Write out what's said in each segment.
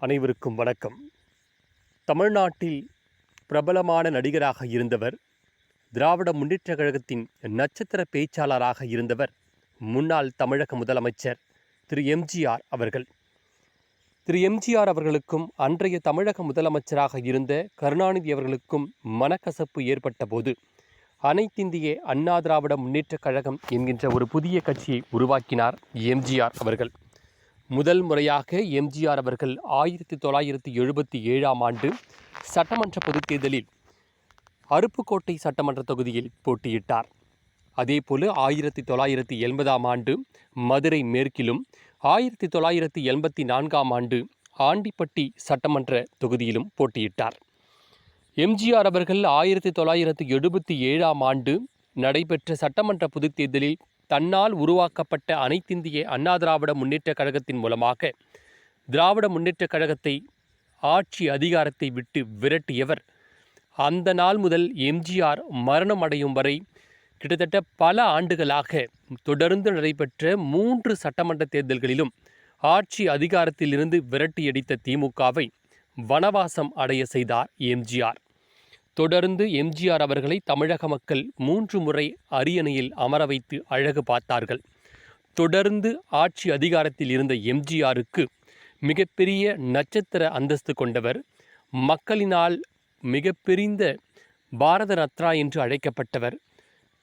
அனைவருக்கும் வணக்கம். தமிழ்நாட்டில் பிரபலமான நடிகராக இருந்தவர் திராவிட முன்னேற்றக் கழகத்தின் நட்சத்திர பேச்சாளராக இருந்தவர் முன்னாள் தமிழக முதலமைச்சர் திரு. எம்ஜிஆர் அவர்கள். திரு. எம்ஜிஆர் அவர்களுக்கும் அன்றைய தமிழக முதலமைச்சராக இருந்த கருணாநிதி அவர்களுக்கும் மனக்கசப்பு ஏற்பட்ட போது அனைத்திந்திய அண்ணா திராவிட முன்னேற்றக் கழகம் என்கின்ற ஒரு புதிய கட்சியை உருவாக்கினார் எம்ஜிஆர் அவர்கள். முதல் முறையாக எம்ஜிஆர் அவர்கள் ஆயிரத்தி தொள்ளாயிரத்தி எழுபத்தி ஏழாம் ஆண்டு சட்டமன்ற பொதுத் தேர்தலில் அருப்புக்கோட்டை சட்டமன்ற தொகுதியில் போட்டியிட்டார். அதேபோல ஆயிரத்தி தொள்ளாயிரத்தி எண்பதாம் ஆண்டு மதுரை மேற்கிலும் ஆயிரத்தி தொள்ளாயிரத்தி எண்பத்தி நான்காம் ஆண்டு ஆண்டிப்பட்டி சட்டமன்ற தொகுதியிலும் போட்டியிட்டார். எம்ஜிஆர் அவர்கள் ஆயிரத்தி தொள்ளாயிரத்தி எழுபத்தி ஏழாம் ஆண்டு நடைபெற்ற சட்டமன்ற பொதுத் தேர்தலில் தன்னால் உருவாக்கப்பட்ட அனைத்திந்திய அண்ணா திராவிட முன்னேற்றக் கழகத்தின் மூலமாக திராவிட முன்னேற்றக் கழகத்தை ஆட்சி அதிகாரத்தை விட்டு விரட்டியவர். அந்த நாள் முதல் எம்ஜிஆர் மரணம் அடையும் வரை கிட்டத்தட்ட பல ஆண்டுகளாக தொடர்ந்து நடைபெற்ற மூன்று சட்டமன்ற தேர்தல்களிலும் ஆட்சி அதிகாரத்திலிருந்து விரட்டியடித்த திமுகவை வனவாசம் அடைய செய்தார் எம்ஜிஆர். தொடர்ந்து எம்ஜிஆர் அவர்களை தமிழக மக்கள் மூன்று முறை அரியணையில் அமர வைத்து அழகு பார்த்தார்கள். தொடர்ந்து ஆட்சி அதிகாரத்தில் இருந்த எம்ஜிஆருக்கு மிகப்பெரிய நட்சத்திர அந்தஸ்து கொண்டவர் மக்களினால் மிகப்பெரிந்த பாரத ரத்னா என்று அழைக்கப்பட்டவர்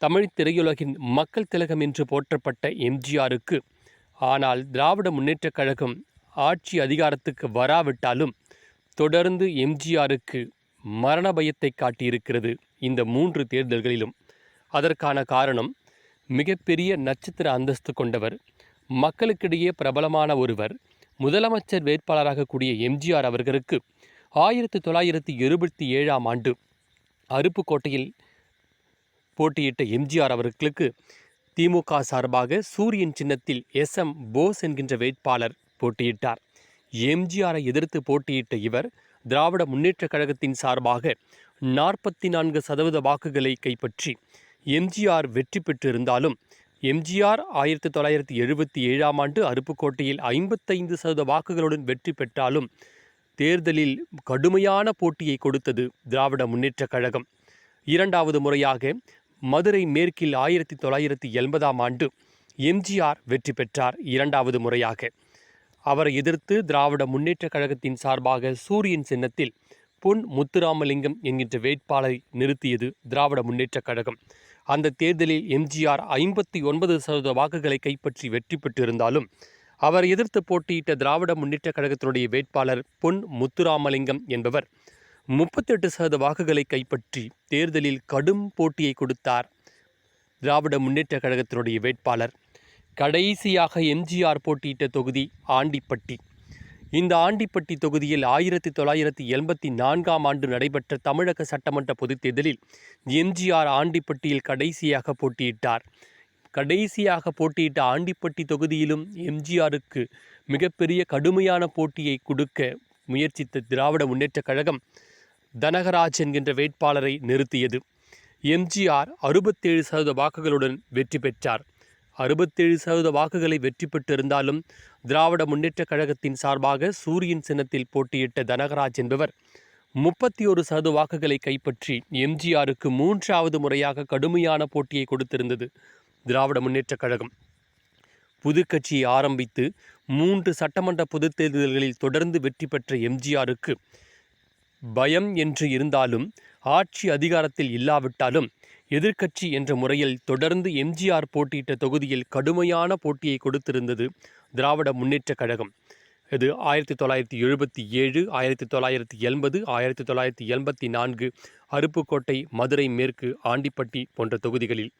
தமிழ் திரையுலகின் மக்கள் திலகம் என்று போற்றப்பட்ட எம்ஜிஆருக்கு. ஆனால் திராவிட முன்னேற்றக் கழகம் ஆட்சி அதிகாரத்துக்கு வராவிட்டாலும் தொடர்ந்து எம்ஜிஆருக்கு மரண பயத்தை காட்டியிருக்கிறது இந்த மூன்று தேர்தல்களிலும். அதற்கான காரணம் மிகப்பெரிய நட்சத்திர அந்தஸ்து கொண்டவர் மக்களுக்கிடையே பிரபலமான ஒருவர் முதலமைச்சர் வேட்பாளராக கூடிய எம்ஜிஆர் அவர்களுக்கு ஆயிரத்தி தொள்ளாயிரத்தி எழுபத்தி ஏழாம் ஆண்டு அருப்புக்கோட்டையில் போட்டியிட்ட எம்ஜிஆர் அவர்களுக்கு திமுக சார்பாக சூரியன் சின்னத்தில் எஸ் எம் போஸ் என்கின்ற வேட்பாளர் போட்டியிட்டார். எம்ஜிஆரை எதிர்த்து போட்டியிட்ட இவர் திராவிட முன்னேற்றக் கழகத்தின் சார்பாக நாற்பத்தி நான்கு சதவீத வாக்குகளை கைப்பற்றி எம்ஜிஆர் வெற்றி பெற்றிருந்தாலும் எம்ஜிஆர் ஆயிரத்தி தொள்ளாயிரத்தி எழுபத்தி ஏழாம் ஆண்டு அருப்புக்கோட்டையில் ஐம்பத்தைந்து சதவீத வாக்குகளுடன் வெற்றி பெற்றாலும் தேர்தலில் கடுமையான போட்டியை கொடுத்தது திராவிட முன்னேற்றக் கழகம். இரண்டாவது முறையாக மதுரை மேற்கில் ஆயிரத்தி தொள்ளாயிரத்தி எண்பதாம் ஆண்டு எம்ஜிஆர் வெற்றி பெற்றார். இரண்டாவது முறையாக அவரை எதிர்த்து திராவிட முன்னேற்றக் கழகத்தின் சார்பாக சூரியன் சின்னத்தில் பொன் முத்துராமலிங்கம் என்கின்ற வேட்பாளரை நிறுத்தியது திராவிட முன்னேற்றக் கழகம். அந்த தேர்தலில் எம்ஜிஆர் ஐம்பத்தி ஒன்பது சதவீத வாக்குகளை கைப்பற்றி வெற்றி பெற்றிருந்தாலும் அவர் எதிர்த்து போட்டியிட்ட திராவிட முன்னேற்றக் கழகத்தினுடைய வேட்பாளர் பொன் முத்துராமலிங்கம் என்பவர் முப்பத்தெட்டு சதவீத வாக்குகளை கைப்பற்றி தேர்தலில் கடும் போட்டியை கொடுத்தார் திராவிட முன்னேற்றக் கழகத்தினுடைய வேட்பாளர். கடைசியாக எம்ஜிஆர் போட்டியிட்ட தொகுதி ஆண்டிப்பட்டி. இந்த ஆண்டிப்பட்டி தொகுதியில் ஆயிரத்தி தொள்ளாயிரத்தி எண்பத்தி நான்காம் ஆண்டு நடைபெற்ற தமிழக சட்டமன்ற பொதுத் தேர்தலில் எம்ஜிஆர் ஆண்டிப்பட்டியில் கடைசியாக போட்டியிட்டார். கடைசியாக போட்டியிட்ட ஆண்டிப்பட்டி தொகுதியிலும் எம்ஜிஆருக்கு மிகப்பெரிய கடுமையான போட்டியை கொடுக்க முயற்சித்த திராவிட முன்னேற்றக் கழகம் தனகராஜ் என்கின்ற வேட்பாளரை நிறுத்தியது. எம்ஜிஆர் அறுபத்தேழு சதவீத வாக்குகளுடன் வெற்றி பெற்றார். அறுபத்தேழு சதவீத வாக்குகளை வெற்றி பெற்றிருந்தாலும் திராவிட முன்னேற்றக் கழகத்தின் சார்பாக சூரியன் சின்னத்தில் போட்டியிட்ட தனகராஜ் என்பவர் முப்பத்தி ஒரு சதவீத வாக்குகளை கைப்பற்றி எம்ஜிஆருக்கு மூன்றாவது முறையாக கடுமையான போட்டியை கொடுத்திருந்தது திராவிட முன்னேற்றக் கழகம். புது கட்சியை ஆரம்பித்து மூன்று சட்டமன்ற பொதுத் தேர்தல்களில் தொடர்ந்து வெற்றி பெற்ற எம்ஜிஆருக்கு பயம் என்று இருந்தாலும் ஆட்சி அதிகாரத்தில் இல்லாவிட்டாலும் எதிர்க்கட்சி என்ற முறையில் தொடர்ந்து எம்ஜிஆர் போட்டியிட்ட தொகுதியில் கடுமையான போட்டியை கொடுத்திருந்தது திராவிட முன்னேற்றக் கழகம். இது ஆயிரத்தி தொள்ளாயிரத்தி எழுபத்தி ஏழு ஆயிரத்தி தொள்ளாயிரத்தி எண்பது ஆயிரத்தி தொள்ளாயிரத்தி எண்பத்தி நான்கு அருப்புக்கோட்டை மதுரை மேற்கு ஆண்டிப்பட்டி போன்ற தொகுதிகளில்.